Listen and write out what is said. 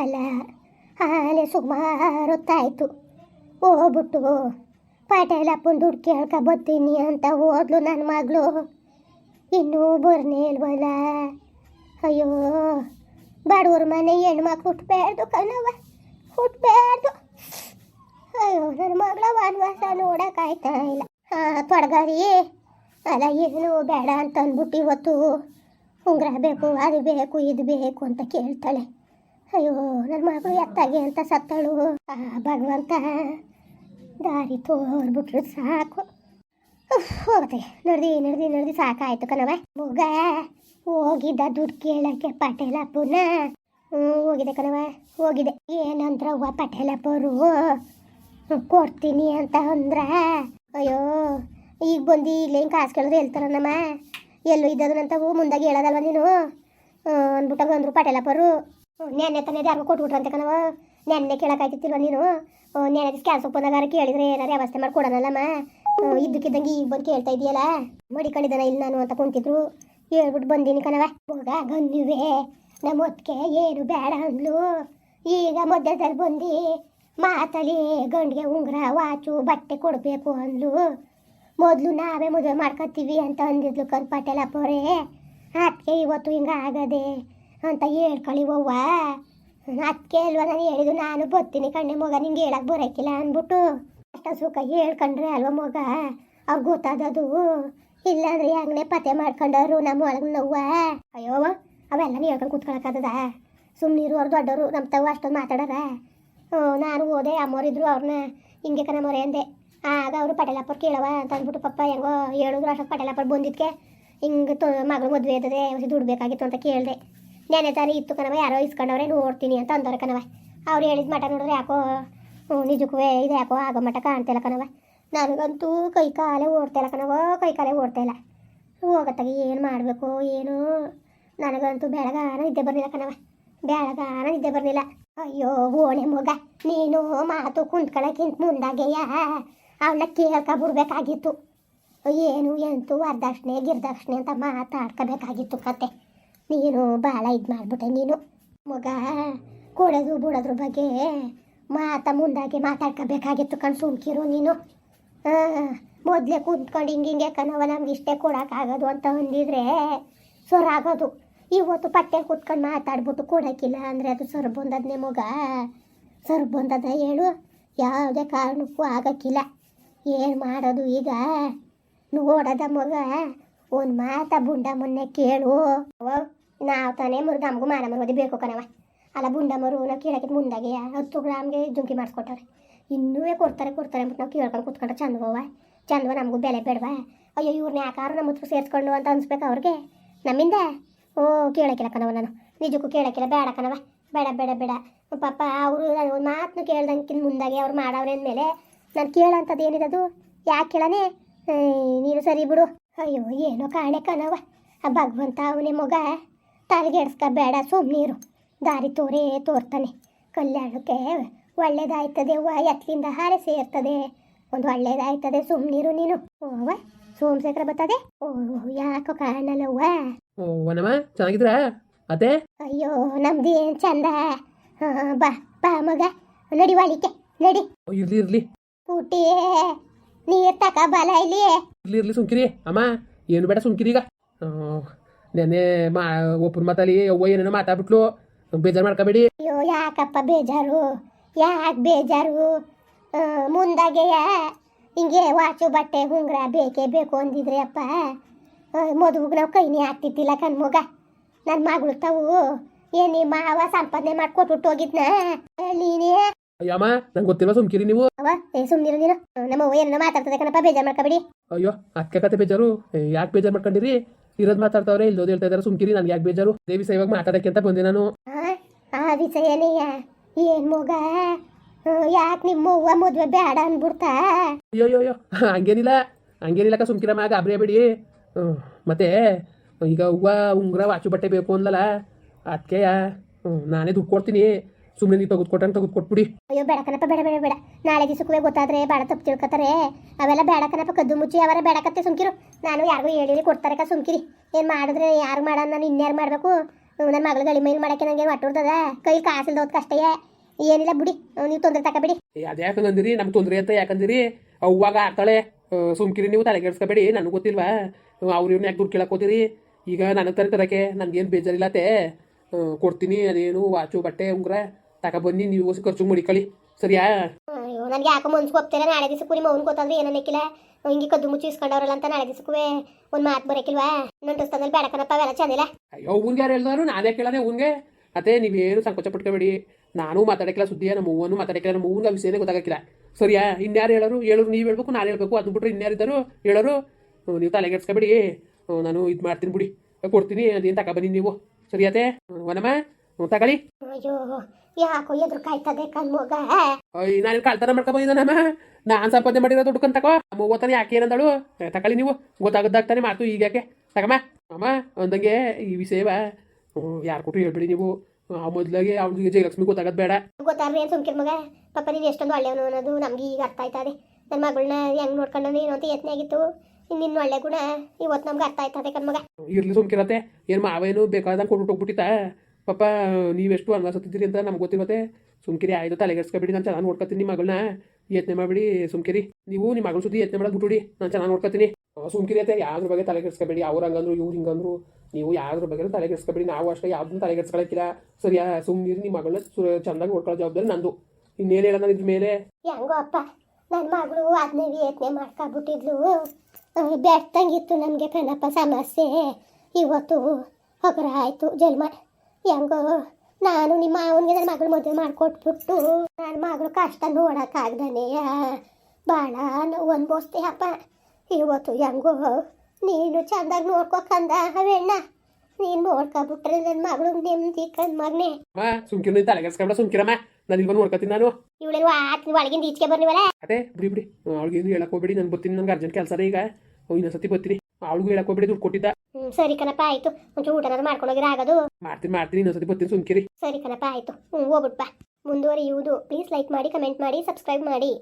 ಅಲ್ಲ ಆಲೆ ಸುಮಾರು ಹೊತ್ತಾಯ್ತು ಹೋಗ್ಬಿಟ್ಟು ಪಾಟೇಲಪ್ಪನ ದುಡ್ಡು ಕೇಳ್ಕ ಬರ್ತೀನಿ ಅಂತ ಹೋದ್ಲು ನನ್ನ ಮಗಳು. ಇನ್ನೂ ಬರ್ನೇ ಇಲ್ವಲ್ಲ ಅಯ್ಯೋ, ಬಡವ್ರ ಮನೆ ಹೆಣ್ಮಕ್ಳು ಹುಟ್ಟಬೇಡ್ದು ಕಣವ ಹುಟ್ಟಬೇಡ್ದು ಅಯ್ಯೋ ನನ್ನ ಮಗಳ ವನವಾಸ ನೋಡೋಕ್ಕಾಯ್ತಾ ಇಲ್ಲ. ಹಾಂ ತೊಡಗಾರಿ. ಅಲ್ಲ, ಏನು ಬೇಡ ಅಂತ ಅಂದ್ಬಿಟ್ಟು ಇವತ್ತು ಉಂಗ್ರ ಬೇಕು, ಅದು ಬೇಕು, ಇದು ಬೇಕು ಅಂತ ಕೇಳ್ತಾಳೆ. ಅಯ್ಯೋ ನನ್ನ ಮಗಳು ಎತ್ತಾಗೆ ಅಂತ ಸತ್ತಳು. ಆ ಭಗವಂತ, ದಾರಿ ತೋರ್ಬಿಟ್ರು ಸಾಕು. ಹೋಗುತ್ತೆ. ನಡ್ದಿ ನಡ್ದಿ ನಡ್ದಿ ಸಾಕಾಯ್ತು ಕಣವ ಮಗ ಹೋಗಿದ್ದ ದುಡ್ಡು ಕೇಳಕ್ಕೆ ಪಟೇಲಪ್ಪನ ಹ್ಞೂ ಹೋಗಿದೆ ಕಣವ ಹೋಗಿದೆ. ಏನಂದ್ರವ್ವ ಪಟೇಲಪ್ಪರು ಕೊಡ್ತೀನಿ ಅಂತ ಅಂದ್ರ? ಅಯ್ಯೋ, ಈಗ ಬಂದು ಇಲ್ಲಿ ಹಿಂಗೆ ಕಾಸು ಕೇಳಿದ್ರೆ ನಮ್ಮ ಎಲ್ಲೂ ಇದ್ದದನಂತವು ಮುಂದಾಗಿ ಹೇಳೋದಲ್ವ ನೀನು? ಅಂದ್ಬಿಟ್ಟಾಗ ಅಂದ್ರು ಪಟೇಲಪ್ಪರು ನೆನ್ನೆ ತಾನೇ ಯಾರಿಗೂ ಕೊಟ್ಬಿಟ್ರಂತೆ ಕಣವ ನೆನ್ನೆ ಕೇಳೋಕ್ಕಾಯ್ತಿತ್ತಿಲ್ವ ನೀನು? ನೆನ್ನೆ ಕ್ಯಾನ್ಸರ್ ಒಪ್ಪಂದಾಗಾರ ಕೇಳಿದ್ರೆ ಏನಾರು ವ್ಯವಸ್ಥೆ ಮಾಡಿ ಕೊಡೋಣಲ್ಲಮ್ಮ ಇದ್ದಕ್ಕಿದ್ದಂಗೆ ಈಗ ಬಂದು ಕೇಳ್ತಾ ಇದೆಯಲ್ಲ? ಮಡಿಕೊಂಡಿದ್ದಾನ ಇಲ್ಲಿ ನಾನು ಅಂತ ಕುಂತಿದ್ರು. ಹೇಳ್ಬಿಟ್ಟು ಬಂದೀನಿ ಕಣವ ಹೋಗ ಗನ್ನಿವೆ. ನಮ್ಮ ಹೊತ್ತಿಗೆ ಏನು ಬೇಡ ಅಂದ್ಲು. ಈಗ ಮಧ್ಯದಲ್ಲಿ ಬಂದು ಮಾತಲಿ ಗಂಡಿಗೆ ಉಂಗುರ, ವಾಚು, ಬಟ್ಟೆ ಕೊಡಬೇಕು ಅಂದ್ಲು. ಮೊದಲು ನಾವೇ ಮದುವೆ ಮಾಡ್ಕೊತೀವಿ ಅಂತ ಅಂದಿದ್ಲು ಕಣ್ ಪಟೇಲಪ್ಪವ್ರೆ ಅದಕ್ಕೆ ಇವತ್ತು ಹಿಂಗೆ ಆಗದೆ ಅಂತ ಹೇಳ್ಕೊಳ್ಳಿ ಅವ್ವ. ಅದಕ್ಕೆ ಅಲ್ವಾ ನಾನು ಹೇಳಿದ್ದು? ನಾನು ಬರ್ತೀನಿ ಕಣ್ಣೆ ಮಗ, ನಿಂಗೆ ಹೇಳಕ್ಕೆ ಬರೋಕ್ಕಿಲ್ಲ ಅಂದ್ಬಿಟ್ಟು ಅಷ್ಟ ಸುಖ ಹೇಳ್ಕೊಂಡ್ರೆ ಅಲ್ವಾ ಮಗ? ಅವ್ರಿಗೆ ಗೊತ್ತಾದದು ಇಲ್ಲಾಂದ್ರೆ ಹೆಂಗನೇ ಪತ್ತೆ ಮಾಡ್ಕೊಂಡವ್ರು ನಮ್ಮ ಒಳಗೆ ನೋವ ಅಯ್ಯೋ, ಅವೆಲ್ಲ ಹೇಳ್ಕೊಂಡು ಕೂತ್ಕೊಳಕ್ಕಾಗದ ಸುಮ್ಮನಿರು ಅವ್ರು ದೊಡ್ಡವರು ನಮ್ಮ ತಾವು ಅಷ್ಟೊಂದು ಮಾತಾಡಾರ? ಹ್ಞೂ, ನಾನು ಓದೆ ಅಮ್ಮೋರಿದ್ರು ಅವ್ರನ್ನ ಹಿಂಗೆ ಕಣ ಮೊರೆ ಅಂದೆ. ಆಗ ಅವರು ಪಟೇಲಪ್ಪರು ಕೇಳವ ಅಂತ ಅಂದ್ಬಿಟ್ಟು ಪಪ್ಪ ಹೆಂಗೋ ಹೇಳಿದ್ರು, ಅಷ್ಟೊತ್ತು ಪಟೇಲಪ್ಪರು ಬಂದಿದ್ದಕ್ಕೆ ಹಿಂಗೆ ತೊ ಮಗಳು ಮದುವೆ ಇದ್ದದೆ ದುಡ್ಡು ಬೇಕಾಗಿತ್ತು ಅಂತ ಕೇಳಿದೆ. ನೆನೆ ತಾನೇ ಇತ್ತು ಕಣವ ಯಾರೋ ಇಸ್ಕೊಂಡವ್ರೆ ನೋಡ್ತೀನಿ ಅಂತ ಅಂದವ್ರೆ ಕಣವ ಅವ್ರು ಹೇಳಿದ ಮಠ ನೋಡಿದ್ರೆ ಯಾಕೋ ನಿಜಕ್ಕೂ ಇದು ಯಾಕೋ ಆಗೋ ಮಠ ಕಾಣ್ತಿಲ್ಲ ಕಣವ ನನಗಂತೂ ಕೈ ಕಾಲೇ ಓಡ್ತಾಯಿಲ್ಲ ಕಣವ ಕೈ ಕಾಲೇ ಓಡ್ತಾಯಿಲ್ಲ ಹೋಗತ್ತಾಗ ಏನು ಮಾಡಬೇಕು, ಏನು? ನನಗಂತೂ ಬೆಳಗಾನ ನಿದ್ದೆ ಬರಲಿಲ್ಲ ಕಣವ ಬೆಳಗಾನ ನಿದ್ದೆ ಬರಲಿಲ್ಲ. ಅಯ್ಯೋ, ಓಣೆ ಮಗ, ನೀನು ಮಾತು ಕುಂತ್ಕೊಳ್ಳೋಕ್ಕಿಂತ ಮುಂದಾಗೆಯ. ಅವಳನ್ನ ಕೇಳ್ಕೊಬಿಡ್ಬೇಕಾಗಿತ್ತು ಏನು ಎಂತು ವರದಕ್ಷಿಣೆ, ಗಿರ್ದಕ್ಷಿಣೆ ಅಂತ ಮಾತಾಡ್ಕೋಬೇಕಾಗಿತ್ತು ಕತೆ. ನೀನು ಭಾಳ ಇದು ಮಾಡಿಬಿಟ್ಟೆ ನೀನು. ಮಗ, ಕೊಡೋದು ಬಿಡೋದ್ರ ಬಗ್ಗೆ ಮಾತ ಮುಂದಾಗಿ ಮಾತಾಡ್ಕೋಬೇಕಾಗಿತ್ತು ಕಣ್ ಸುಮ್ಕಿರು ನೀನು. ಮೊದಲೇ ಕುಂತ್ಕೊಂಡು ಹಿಂಗೆ ಹಿಂಗೆ ಕಣವ ನಮ್ಗೆ ಇಷ್ಟೇ ಕೊಡೋಕ್ಕಾಗೋದು ಅಂತ ಅಂದಿದ್ರೆ ಸೊರಾಗೋದು. ಇವತ್ತು ಪಟ್ಟೆ ಕುತ್ಕೊಂಡು ಮಾತಾಡ್ಬಿಟ್ಟು ಕೊಡೋಕ್ಕಿಲ್ಲ ಅಂದರೆ ಅದು ಸರ್ ಬಂದದ್ನೇ ಮಗ. ಸರ್ ಬಂದದ ಹೇಳು, ಯಾವುದೇ ಕಾರಣಕ್ಕೂ ಆಗೋಕ್ಕಿಲ್ಲ. ಏನು ಮಾಡೋದು ಈಗ? ನೋಡದ ಮಗ ಒಂದು ಮಾತ ಬುಂಡ ಮೊನ್ನೆ ಕೇಳು. ನಾವು ತಾನೇ ಮರು ನಮಗೂ ಮಾನ ಓದಿ ಬೇಕು ಕಣವ ಅಲ್ಲ ಬುಂಡ ಮರು, ನಾವು ಕೇಳಕ್ಕೆ ಮುಂದಾಗೆ ಹತ್ತು ಗ್ರಾಮ್ಗೆ ಜುಂಕಿ ಮಾಡಿಸ್ಕೊಟ್ಟವ್ರೆ. ಇನ್ನೂ ಕೊಡ್ತಾರೆ ಕೊಡ್ತಾರೆ ಅಂದ್ಬಿಟ್ಟು ನಾವು ಕೇಳ್ಕೊಂಡು ಕುತ್ಕೊಂಡ್ರೆ ಚಂದವ ಚಂದವ ನಮಗೂ ಬೆಲೆ ಬೇಡವಾ. ಅಯ್ಯೋ ಇವ್ರನ್ನ ಯಾಕಾರು ನಮ್ಮ ಹತ್ರ ಸೇರಿಸ್ಕೊಂಡು ಅಂತ ಅನ್ಸ್ಬೇಕು ಅವ್ರಿಗೆ? ನಮ್ಮಿಂದ? ಓ, ಕೇಳಕ್ಕಿಲ್ಲ ಕಣವ ನಾನು. ನಿಜಕ್ಕೂ ಕೇಳಕ್ಕಿಲ್ಲ, ಬೇಡ ಕಣವ ಬೇಡ ಬೇಡ ಬೇಡ. ಪಾಪ ಅವರು ಒಂದು ಮಾತನ್ನು ಕೇಳ್ದಂಗಿಂತ ಮುಂದಾಗೆ ಅವ್ರು ಮಾಡವ್ರೆ ಅಂದಮೇಲೆ ನಾನು ಕೇಳೋಂಥದ್ದು ಏನಿರೋದು ಯಾಕೆ ಕೇಳನೆ? ನೀನು ಸರಿ ಬಿಡು. ಅಯ್ಯೋ ಏನೋ ಕಾಣೆ ಕಣವ ಆ ಭಗವಂತ ಅವನೇ ಮಗ. ತಲೆಗೆಡ್ಸ್ಕ ಬೇಡ ಸುಮ್ಮನೀರು ದಾರಿ ತೋರೇ ತೋರ್ತಾನೆ. ಕಲ್ಯಾಣಕ್ಕೆ ಒಳ್ಳೇದಾಯ್ತದೆ ಅವ್ವ ಎತ್ಲಿಂದ ಹಾರೆ ಸೇರ್ತದೆ. ಒಂದು ಒಳ್ಳೇದಾಯ್ತದೆ ಸುಮ್ಮನೀರು ನೀನು. ಓವ ಸೋಮಶೇಖರ ಬರ್ತದೆ? ಓ ಯಾಕೋ ಕಾಣಲ್ಲವ್ವ ಓ ಚೆನ್ನಾಗಿದ್ರಾ ಅತ್ತೆ? ಅಯ್ಯೋ ನಮ್ದು ಏನು ಚಂದ. ಹಾ, ಬಾ ಬಾ ಮಗ. ನಡಿ ವಾಳಿಕೆ ನಡಿ. ಇರ್ಲಿ ಇರ್ಲಿ. ನೀರ್ ತಕ ಬಲ ಇಲ್ಲಿ ಇರ್ಲಿ ಇರ್ಲಿ ಸುಮ್ಕಿರಿ. ಅಮ್ಮ ಏನು ಬೇಡ ಸುಮ್ಕಿರಿ ಈಗ. ನೆನ್ನೆ ಮಾ ಒಬ್ಬನ ಮಾತಲ್ಲಿ ಅವ್ವ ಏನೇನೋ ಮಾತಾಡ್ಬಿಟ್ಲು. ಬೇಜಾರು ಮಾಡ್ಕೋಬೇಡಿ. ಅಯ್ಯೋ ಯಾಕಪ್ಪ ಬೇಜಾರು? ಯಾಕೆ ಬೇಜಾರು? ಮುಂದಾಗೆ ಮುಂದಾಗೆಯ ಹಿಂಗೆ ವಾಚು ಬಟ್ಟೆ ಉಂಗುರ ಬೇಕೇ ಬೇಕು ಅಂದಿದ್ರಿ ಅಪ್ಪ. ಮದುವೆಗೆ ನಾವು ಕೈನೇ ಆಗ್ತಿದ್ದಿಲ್ಲ ಕಣ್ಮಗ ನನ್ನ ಮಗಳು ತಾವು ಏನಿ ಮಾವ ಸಂಪಾದನೆ ಮಾಡಿ ಕೊಟ್ಬಿಟ್ಟು ಹೋಗಿದ್ನ? ನೀನೇ ಅಯ್ಯೋ ಅಮ್ಮ ನಂಗೆ ಗೊತ್ತಿಲ್ಲ ಸುಮ್ಕಿರಿ ನೀವು? ಅವ ಏ ಸುಮ್ಮನಿರು ನೀನು. ನಮ್ಮ ಅವ್ವ ಏನೋ ಮಾತಾಡ್ತದೆ ಕಣಪ್ಪ ಬೇಜಾರು ಮಾಡ್ಕೊಬೇಡಿ. ಅಯ್ಯೋ ಅಕ್ಕ ಕತೆ ಬೇಜಾರು? ಯಾಕೆ ಬೇಜಾರು ಮಾಡ್ಕೊಂಡಿರಿ? ಇರೋದು ಮಾತಾಡ್ತಾವ್ರೆ ಇಲ್ಲೋದು ಹೇಳ್ತಾ ಇದಾರೆ ಸುಮ್ಕಿರಿ ನನ್ಗೆ ಯಾಕೆ ಬೇಜಾರು? ದೇವಿ ಸೇವಾಗ ಮಾತಾಡಕ್ಕೆ ಅಂತ ಬಂದೆ ನಾನು. ಆ ಆ ವಿಷಯನೇಯ ಏನ್ ಮಗ? ಯಾಕೆ ನಿಮ್ಮ ಅವ್ವ ಮದ್ವೆ ಬೇಡ ಅನ್ಬಿಡ್ತಾ? ಅಯ್ಯೋ ಅಯ್ಯೋ ಅಯ್ಯೋ ಹಂಗೇನಿಲ್ಲ ಹಂಗೇನಿಲ್ಲ ಸುಮ್ಕಿರಮ್ಮ ಗಾಬರಿ ಬೇಡಿ ಮತ್ತೆ ಈಗ ಹೂವ ಉಂಗುರ ವಾಚು ಬಟ್ಟೆ ಬೇಕು ಅಂದಲ್ಲ ಅದಕ್ಕೆ ನಾನೇ ದುಡ್ಡು ಕೊಡ್ತೀನಿ. ಸುಮ್ಮನೆ ನೀವು ತೆಗೆದುಕೊಟ್ಟಂಗೆ ತೆಗೆದುಕೊಟ್ಬಿಡಿ. ಅಯ್ಯೋ ಬೇಡ ಕಣಪ್ಪ ಬೇಡ ಬೇಡ ಬೇಡ. ನಾಳೆ ದಿವಸಕ್ಕೂ ಗೊತ್ತಾದ್ರೆ ಬೇಡ ತಪ್ಪು ತಿಳ್ಕೊತಾರೆ. ಅವೆಲ್ಲ ಬೇಡ ಕಣಪ್ಪ ಕದ್ದು ಮುಚ್ಚಿ ಅವರ ಬೇಡಕತ್ತೆ ಸುಮ್ಕಿರು. ನಾನು ಯಾರಿಗೂ ಹೇಳಿ ಕೊಡ್ತಾರೆ ಕ ಸುಮ್ಕಿರಿ. ಏನು ಮಾಡಿದ್ರೆ ಯಾರು ಮಾಡೋಣ ನಾನು ಇನ್ಯಾರು ಮಾಡಬೇಕು? ನನ್ನ ಮಗಳು ಗಳಿ ಮೈಲ್ ಮಾಡಕ್ಕೆ ನನಗೆ ಹೊಟ್ಟುರ್ತದ ಕೈ ಕಾಸಿಲ್ದ ಕಷ್ಟಯೇ ಏನಿಲ್ಲ ಬಿಡಿ. ನೀವು ತೊಂದರೆ ತಕ ಬಿಡಿ ಅದು ಯಾಕಂದಿರಿ ನಮ್ಗೆ ತೊಂದರೆ ಅಂತ ಯಾಕಂದಿರಿ ಅವ್ವಾಗ ಆಗ್ತಾಳೆ ಸುಮ್ಕಿರಿ ನೀವು ತಲೆಗೆಡ್ಸ್ಕೊಬೇಡಿ ನನಗೆ ಗೊತ್ತಿಲ್ವಾ? ಅವ್ರು ಇವ್ರನ್ನ ಯಾಕೆ ದುಡ್ಡು ಕೇಳಕ್ಕೋತೀರಿ ಈಗ ನನಗೆ ತರ ತರಕ್ಕೆ ನನಗೇನು ಬೇಜಾರಿಲ್ಲತ್ತೆ ಕೊಡ್ತೀನಿ ಅದೇನು ವಾಚು ಬಟ್ಟೆ ಉಂಗ್ರ. ತಗೊಬನ್ನಿ ನೀವು ಖರ್ಚು ಮಡಿಕೊಳ್ಳಿ ಸರಿಯಾ? ಅಯ್ಯೋ ನನಗೆ ಯಾಕೋ ಮನ್ಸಿಗೆ ಹೋಗ್ತಾರೆ ನಾಳೆ ದಿವಸಕ್ಕೂ ನಿಮ್ಮ ಅವ್ನು ಗೊತ್ತಾದ್ರೆ ಏನನ್ನಕ್ಕಿಲ್ಲ ಹಿಂಗೆ ಕದ್ದು ಮುಚ್ಚಿ ಇಸ್ಕೊಂಡವ್ರಲ್ಲ ಅಂತ ನಾಳೆ ದಿವಸಕ್ಕೂ ಒಂದು ಮಾತು ಬರಕಿಲ್ವಾ? ನನ್ನ ಬೇಡ ಬೇಡಕನಪ್ಪ ಅವೆಲ್ಲ ಚಂದಿಲ್ಲ. ಅಯ್ಯೋ ಅವ್ನ್ಗೆ ಯಾರು ಹೇಳ್ದಾರು ನಾನೇ ಕೇಳದೆ ಅವ್ನ್ಗೆ. ಅದೇ ನೀವೇನು ಸಂಕೋಚ ಪಟ್ಕೋಬೇಡಿ. ನಾನು ಮಾತಾಡಕ್ಕಿಲ್ಲ ಸುದ್ದಿಯ ನಮ್ಮ ಅವ್ವನು ಮಾತಾಡಕ್ಕಿಲ್ಲ ನಮ್ಮ ಅವ್ವನ್ಗೆ ವಿಷಯನೇ ಗೊತ್ತಾಗಕ್ಕಿಲ್ಲ. ಸರಿಯಾ? ಇನ್ಯಾರು ಹೇಳೋರು? ಹೇಳೋರು ನೀವು ಹೇಳ್ಬೇಕು ನಾನು ಹೇಳ್ಬೇಕು. ಅದು ಬಿಟ್ರೆ ಇನ್ಯಾರಿದ್ದಾರು ಹೇಳೋರು? ಹ್ಮ್, ನೀವು ತಲೆಗೆಡ್ಸ್ಕೊಬೇಡಿ ನಾನು ಇದು ಮಾಡ್ತೀನಿ ಬಿಡಿ. ಕೊಡ್ತೀನಿ ಅದೇನು ತಗೊಬನ್ನಿ ನೀವು. ಸರಿಯಾತೆ ವನಮ್ಮ? ತಗೊಳ್ಳಿ. ಅಯ್ಯೋ ಯಾಕೋ ಎದುರು ಕಾಯ್ತದೆ ಕಣ್ಮೋಗ ಅಯ್ಯ ನಾನು ಕಳ್ತನ ಮಾಡ್ಕೊ ಬಂದಿದ್ದಾನಮ್ಮ ನಾನು ಸಂಪಾದನೆ ಮಾಡಿರೋ ದುಡ್ಡು ಕಂತಕ. ಅಮ್ಮ ಓದ್ತಾನೆ ಯಾಕೆ ಏನಂದಳು? ತಕಳಿ ನೀವು. ಗೊತ್ತಾಗದ್ದಾಗ್ತಾನೆ ಮಾತು ಈಗ ಯಾಕೆ? ತಗಮ್ಮ. ಅಮ್ಮ ಅಂದಂಗೆ ಈ ವಿಷಯವ ಯಾರು ಕೊಟ್ಟು ಹೇಳ್ಬಿಡಿ ನೀವು. ಆ ಮೊದಲಾಗೆ ಅವ್ನಿಗೆ ಜಯಲಕ್ಷ್ಮಿ ಗೊತ್ತಾಗದ್ ಬೇಡ. ಗೊತ್ತಾರ್ರಿ ಏನು ಸುಮ್ಕಿರ್ ಮಗ? ಪಾಪ ನೀನು ಎಷ್ಟೊಂದು ಒಳ್ಳೆಯವನು ಅನ್ನೋದು ನಮ್ಗೆ ಈಗ ಅರ್ಥ ಆಯ್ತದೆ. ನನ್ನ ಮಗಳನ್ನ ಹೆಂಗ್ ನೋಡ್ಕೊಂಡು ನೀನು ಅಂತ ಯತ್ನ ಆಗಿತ್ತು. ನಿನ್ನ ಒಳ್ಳೆ ಗುಣ ಇವತ್ತು ನಮ್ಗೆ ಅರ್ಥ ಆಯ್ತದೆ ಕಣ್ಮಗ ಇರ್ಲಿ ಸುಮ್ಕಿರತ್ತೆ. ಏನು ಮಾವೇನು ಬೇಕಾದಂಗೆ ಕೊಟ್ಟು ಹೋಗ್ಬಿಟ್ಟಿತ್ತ? ಪಾಪ ನೀವೆಷ್ಟು ಅನ್ವಸತ್ತಿದ್ದೀರಿ ಅಂತ ನಮ್ಗೆ ಗೊತ್ತಿರುತ್ತೆ ಸುಮ್ಕಿರಿ, ಆಯ್ತು ತಲೆಗೆಡ್ಸ್ಕೊಬಿಡಿ ನಾನು ಚೆನ್ನಾಗಿ ನೋಡ್ಕೊತೀನಿ ನಿಮ್ಮ ಮಗಳನ್ನ ಯತ್ನೆ ಮಾಡಿಬಿಡಿ, ಸುಮ್ಕಿರಿ. ನೀವು ನಿಮ್ಮ ಮಗಳ ಸುದ್ದಿ ಯತ್ನೆ ಮಾಡೋದು ಬಿಟ್ಬಿಡಿ, ನಾನು ಚೆನ್ನಾಗಿ ನೋಡ್ಕೊತೀನಿ ಸುಮ್ಕಿರಿ ಅಂತ ಯಾವ್ದ್ರ ಬಗ್ಗೆ ತಲೆಗೆಡ್ಸ್ಕೊಬೇಡಿ ಅವ್ರು ಹಂಗಂದ್ರು, ಇವ್ರು ಹಿಂಗಂದ್ರು. ನೀವು ಯಾವ್ದ್ರ ಬಗ್ಗೆ ತಲೆಗೆಡ್ಸ್ಕೊಬೇಡಿ ನಾವು ಅಷ್ಟೇ ಯಾವ್ದನ್ನು ತಲೆಗೆಡ್ಸ್ಕೊಳಕ್ಕಿಲ್ಲ ಸರಿಯಾ ಸುಮ್ಮನಿರಿ ನಿಮ್ಮ ಮಗಳನ್ನ ಚೆನ್ನಾಗಿ ನೋಡ್ಕೊಳ್ಳೋ ಜವಾಬ್ದಾರಿ ನಂದು. ಇನ್ನೇನು ಹೇಳೋಣ ಇದ್ರ ಮೇಲೆ? ಹೆಂಗೋ ಅಪ್ಪ ನನ್ನ ಮಗಳು ಅದನ್ನೇ ಯತ್ನೆ ಮಾಡ್ಕೊಬಿಟ್ಟಿದ್ಲು. ಬೆಟ್ಟಂಗಿತ್ತು ನಮಗೆ ಕಣಪ್ಪ ಸಮಸ್ಯೆ. ಇವತ್ತು ಹೊಗರ ಆಯಿತು ಜನ್ಮ. ಹೆಂಗೋ ನಾನು ನಿಮ್ಮ ಅವನಿಗೆ ನನ್ನ ಮಗಳು ಮದುವೆ ಮಾಡಿಕೊಟ್ಬಿಟ್ಟು ನನ್ನ ಮಗಳು ಕಷ್ಟ ನೋಡೋಕ್ಕಾಗ್ದನೆಯ ಭಾಳ ನೋವು ಅನ್ಭವಿಸ್ತೆ ಅಪ್ಪ ಇವತ್ತು ಹೆಂಗೋ ನೀನು ಚಂದಾಗಿ ನೋಡ್ಕೊಕಂದ ಅವೆಣ್ಣ. ನೀನು ನೋಡ್ಕೊಬಿಟ್ರೆ ನನ್ನ ಮಗಳು ನೆಮ್ಮದಿ ಕಣ್ ಮಗನೇ. ಸುಮ್ಕಿರ ತಲೆಗೆಸ್ಕೊಂಡ ಸುಮ್ಕಿರಮ್ಮ. ನಾನು ಇಲ್ಲಿ ಬಂದು ನೋಡ್ಕೊತೀನಿ ನಾನು? ಇವಳೇನು ಆತ್ನ ಒಳಗಿಂದ ಈಚೆಗೆ ಬರ್ನಿವಲ್ಲ ಅದೇ ಬಿಡಿ ಬಿಡಿ. ಅವಳಿಗೆ ಏನು ಹೇಳಕ್ ಹೋಗ್ಬೇಡಿ. ನಾನು ಬರ್ತೀನಿ ನನಗೆ ಅರ್ಜೆಂಟ್ ಕೆಲಸ ಈಗ. ಇನ್ನೊಂದ್ಸತಿ ಬರ್ತೀನಿ. ಅವಳಿಗೂ ಹೇಳಕ್ ಹೋಗ್ಬಿಡಿ ದುಡ್ಡು ಕೊಟ್ಟಿದ್ದ. ಹ್ಮ್ ಸರಿ ಕಣಪ್ಪ ಆಯ್ತು. ಊಟ ಊಟನಾದ್ರು ಮಾಡ್ಕೊಂಡೋಗಿರ ಆಗೋದು ಮಾಡ್ತೀನಿ ಮಾಡ್ತೀನಿ ಇನ್ನೊಂದ್ಸತಿ ಬರ್ತೀನಿ ಸುಮ್ಕಿರಿ. ಸರಿ ಕಣಪ್ಪ ಆಯ್ತು. ಹ್ಞೂ ಹೋಗ್ಬಿಟ್ ಬಾ. ಮುಂದುವರಿಯುವುದು. ಪ್ಲೀಸ್ ಲೈಕ್ ಮಾಡಿ ಕಮೆಂಟ್ ಮಾಡಿ ಸಬ್ಸ್ಕ್ರೈಬ್ ಮಾಡಿ.